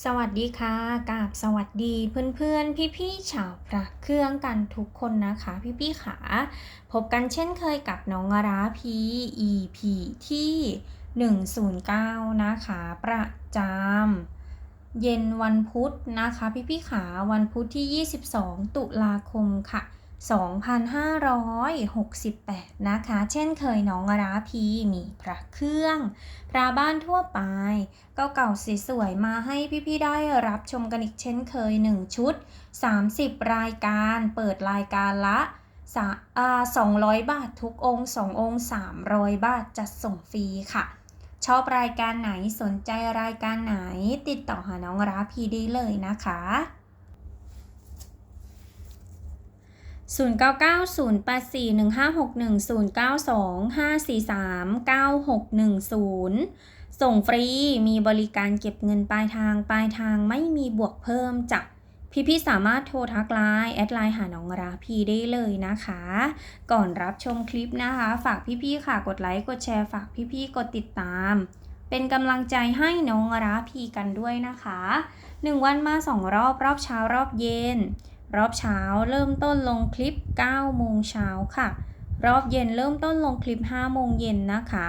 สวัสดีค่ะกาบสวัสดีเพื่อนๆ พี่ๆชาวพระเครื่องกันทุกคนนะคะ พี่ๆขาพบกันเช่นเคยกับน้องราพี EP ที่ 109 นะคะ ประจำเย็นวันพุธนะคะ พี่ๆขาวันพุธที่ 22 ตุลาคมค่ะ 2568 นะคะ เช่นเคยน้องราพีมีพระเครื่อง พระบ้านทั่วไป เก่าๆสวยๆมาให้พี่ๆได้รับชมกันอีกเช่นเคย 1 ชุด 30 รายการ เปิดรายการละสอ่า200บาททุกองค์2องค์300บาทจัดส่งฟรีค่ะ ชอบรายการไหนสนใจรายการไหน ติดต่อหาน้องราพีได้เลยนะคะ 0 9 9 0 8 4 1 5 6 1 0 9 2 5 4 3 9 6 1 0 ส่งฟรีมีบริการเก็บเงินปลายทางปลายทางไม่มีบวกเพิ่มจ้ะพี่ๆสามารถโทรทักไลน์แอดไลน์หาน้องราพีได้เลยนะคะ ก่อนรับชมคลิปนะคะ ฝากพี่ๆค่ะกดไลค์กดแชร์ฝากพี่ๆกดติดตาม เป็นกำลังใจให้น้องราพีกันด้วยนะคะ 1 วันมา 2 รอบรอบเช้ารอบเย็น รอบเช้าเริ่มต้นลงคลิป 9 โมงเช้าค่ะ รอบเย็นเริ่มต้นลงคลิป 5 โมงเย็นนะคะ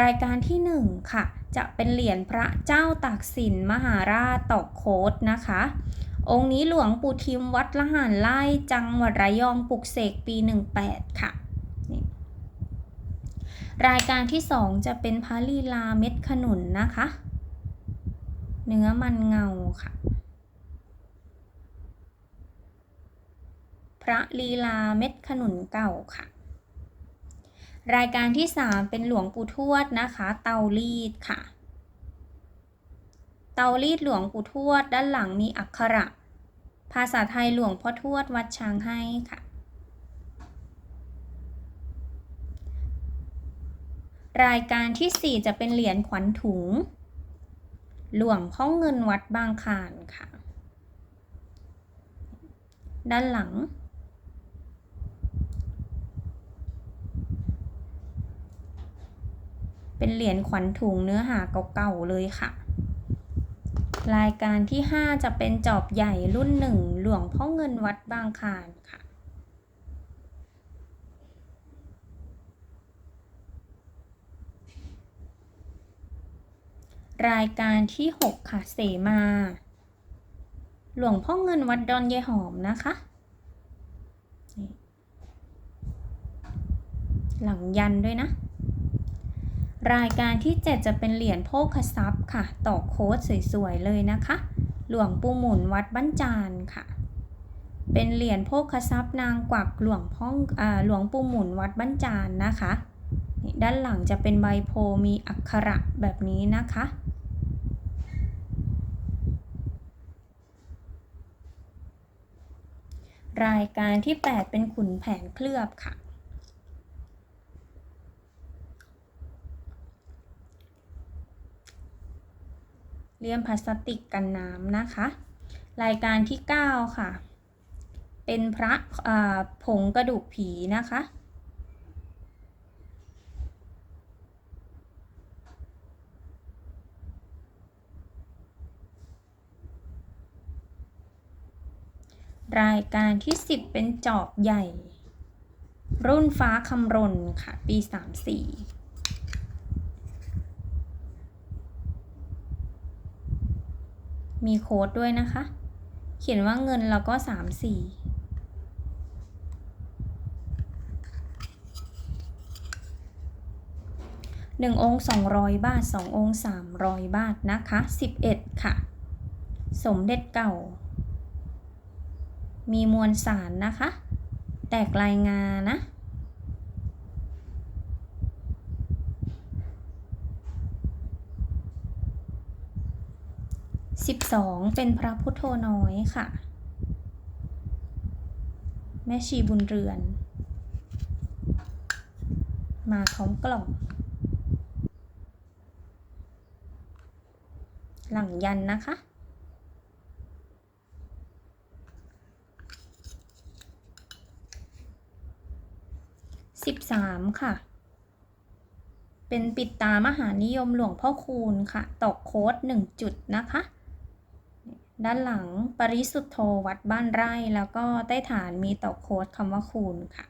รายการที่ 1 ค่ะ จะเป็นเหรียญพระเจ้าตากสินมหาราชตอกโคดนะคะ องค์นี้หลวงปู่ทิมวัดละหารไล่จังหวัดระยองปลุกเสกปี 18 ค่ะนี่รายการที่ 2 จะเป็นพระลีลาเม็ดขนุนนะคะ เนื้อมันเงาค่ะ พระลีลาเม็ดขนุนเก่าค่ะ รายการที่ 3 เป็นหลวงปู่ทวดนะคะ เตารีดค่ะ เตารีดหลวงปู่ทวดด้านหลังมีอักขระ ภาษาไทยหลวงพ่อทวดวัดช้างให้ค่ะ รายการที่ 4 จะเป็นเหรียญขวัญถุง หลวงพ่อเงินวัดบางขานค่ะด้านหลัง เป็นเหรียญขวัญถุงเนื้อหาเก่าๆเลยค่ะ รายการที่ 5 จะเป็นจอบใหญ่รุ่นหนึ่งหลวงพ่อเงินวัดบางคานค่ะรายการที่ 6 ค่ะ เสมา หลวงพ่อเงินวัดดอนยายหอมนะคะ หลังยันด้วยนะ รายการที่ 7 จะเป็นเหรียญโภคทรัพย์ค่ะ ต่อโค้ดสวยๆเลยนะคะ หลวงปู่หมุนวัดบ้านจานค่ะ เป็นเหรียญโภคทรัพย์นางกวักหลวงพ่ออหลวงปู่หมุนวัดบ้านจานนะคะด้านหลังจะเป็นใบโพมีอักขระแบบนี้นะคะ รายการที่ 8 เป็นขุนแผนเคลือบค่ะ เลี่ยมพลาสติกกันน้ำนะคะ รายการที่ 9 ค่ะ เป็นพระผงกระดูกผีนะคะ รายการที่ 10 เป็นจอบใหญ่ รุ่นฟ้าคำรนค่ะ ปี 34 มีโค้ดด้วยนะคะ เขียนว่าเงินแล้วก็3 4หนึ่งองค์200บาท2องค์300บาทนะคะ11ค่ะ สมเด็จเก่า มีมวลสารนะคะ แตกลายงานนะ 2. เป็นพระพุทโธน้อยค่ะ แม่ชีบุญเรือน มาพร้อมกล่อง หลังยันนะคะสิบสามค่ะเป็นปิดตามหานิยมหลวงพ่อคูณค่ะ ตอกโค้ดหนึ่งจุดนะคะ ด้านหลังปริสุทธโธวัดบ้านไร่ แล้วก็ใต้ฐานมีต่อโค้ดคำว่าคูณค่ะ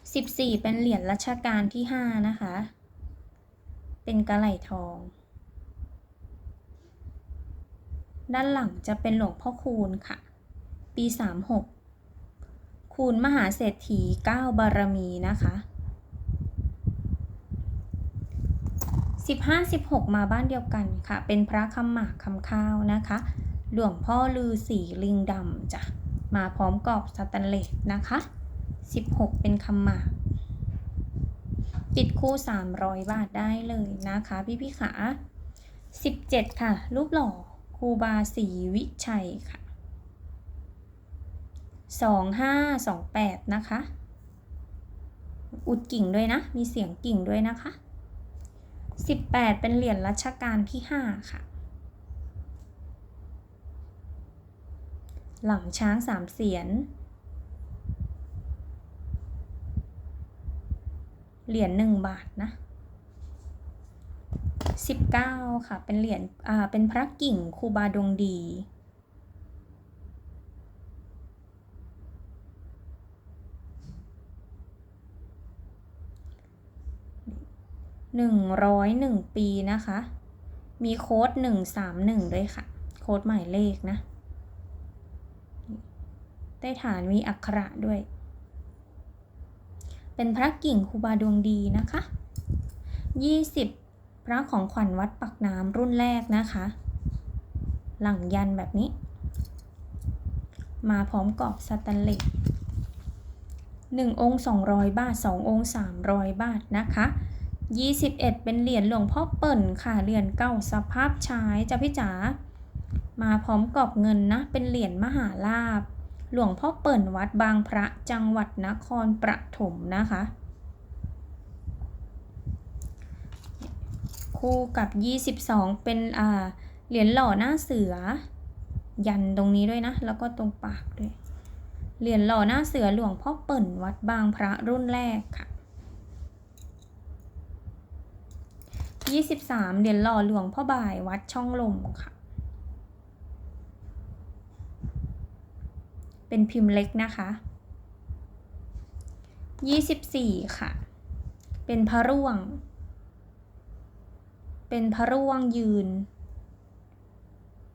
14 เป็นเหรียญรัชกาลที่ 5 นะคะ เป็นกระไหลทอง ด้านหลังจะเป็นหลวงพ่อคูณค่ะ ปี 36 คูณมหาเศรษฐี 9 บารมีนะคะ สิบห้าสิบหกมาบ้านเดียวกันค่ะ เป็นพระคำหมากคำข้าวนะคะ หลวงพ่อลือสีลิงดำจ้ะ มาพร้อมกรอบสแตนเลสนะคะสิบหกเป็นคำหมากปิดคู่สามร้อยบาทได้เลยนะคะ พี่พี่ขาสิบเจ็ดค่ะ รูปหล่อครูบาศรีวิชัยค่ะสองห้าสองแปดนะคะ อุดกิ่งด้วยนะ มีเสียงกิ่งด้วยนะคะ 18 เป็นเหรียญรัชกาลที่ 5 ค่ะ หลังช้างสามเสียน เหรียญหนึ่งบาทนะ 19 ค่ะ เป็นเหรียญอ่าเป็นพระกิ่งคูบาดวงดี 101 ปีนะคะ มีโค้ด 131 ด้วยค่ะ โค้ดหมายเลขนะ ใต้ฐานมีอักขระด้วย เป็นพระกิ่งคูบาดวงดีนะคะ 20 พระของขวัญวัดปักน้ำรุ่นแรกนะคะ หลังยันแบบนี้ มาพร้อมกรอบสแตนเลส1องค์200 บาท 2 องค์300 บาทนะคะ 21 เป็นเหรียญหลวงพ่อเปิ่นค่ะ เหรียญเก่าสภาพใช้จ้ะพี่จ๋า มาพร้อมกรอบเงินนะ เป็นเหรียญมหาลาบ หลวงพ่อเปิ่นวัดบางพระจังหวัดนครปฐมนะคะ คู่กับ 22 เป็นอ่าเหรียญหล่อหน้าเสือ ยันตรงนี้ด้วยนะ แล้วก็ตรงปากด้วย เหรียญหล่อหน้าเสือหลวงพ่อเปิ่นวัดบางพระรุ่นแรกค่ะ 23 เหรียญหล่อหลวงพ่อบ่ายวัดช่องลมค่ะ เป็นพิมพ์เล็กนะคะ 24 ค่ะ เป็นพระร่วง เป็นพระร่วงยืน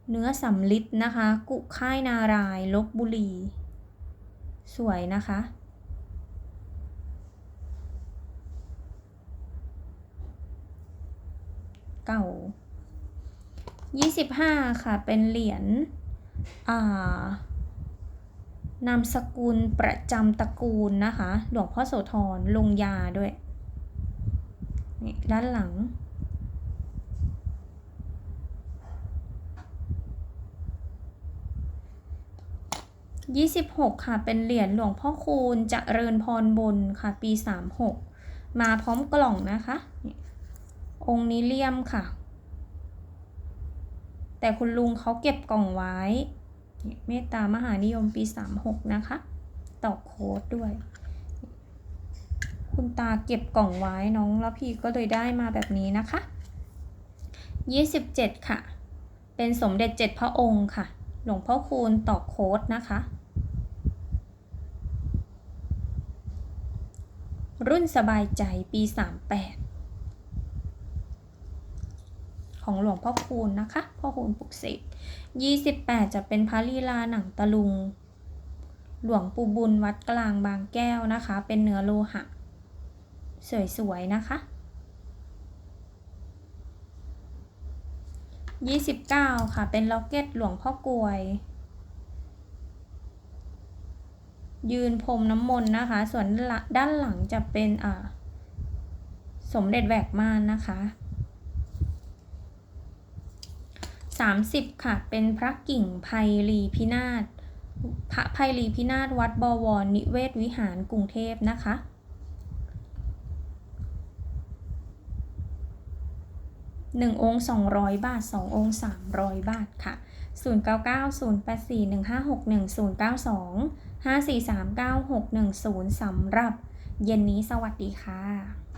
เนื้อสำลิดนะคะ กุค่ายนารายลบบุรี สวยนะคะ เก่า 25 ค่ะ เป็นเหรียญนามสกุลประจำตระกูลนะคะ หลวงพ่อโสธรลงยาด้วยนี่ด้านหลัง26ค่ะ เป็นเหรียญหลวงพ่อคูณจะเริญพรบนค่ะ ปี36มาพร้อมกล่องนะคะนี่ องค์นี้เลี่ยมค่ะ แต่คุณลุงเขาเก็บกล่องไว้ เมตตามหานิยมปี 36 นะคะ ต่อโค้ดด้วย คุณตาเก็บกล่องไว้น้องแล้วพี่ก็เลยได้มาแบบนี้นะคะ 27 ค่ะ เป็นสมเด็จเจ็ดพระองค์ค่ะ หลวงพ่อคูณต่อโค้ดนะคะรุ่นสบายใจปี 38 ของหลวงพ่อคูณนะคะพ่อคูณปุกเสกยี่สิบแปดจะเป็นพระลีลาหนังตะลุง หลวงปู่บุญวัดกลางบางแก้วนะคะ เป็นเนื้อโลหะ สวยๆ นะคะยี่สิบเก้าค่ะ เป็นล็อกเก็ตหลวงพ่อกลวย ยืนพรมน้ำมนต์นะคะ ส่วนด้านหลังจะเป็นอ่าสมเด็จแหวกม่านนะคะ 30 ค่ะ เป็นพระกิ่งไพลีพินาศพระไพลีพินาศวัดบวรนิเวศวิหารกรุงเทพนะคะ หนึ่งองค์สองร้อยบาทสององค์สามร้อยบาทค่ะศูนย์เก้าเก้าศูนย์แปดสี่หนึ่งห้าหกหนึ่งศูนย์เก้าสองห้าสี่สามเก้าหกหนึ่งศูนย์สำหรับเย็นนี้สวัสดีค่ะ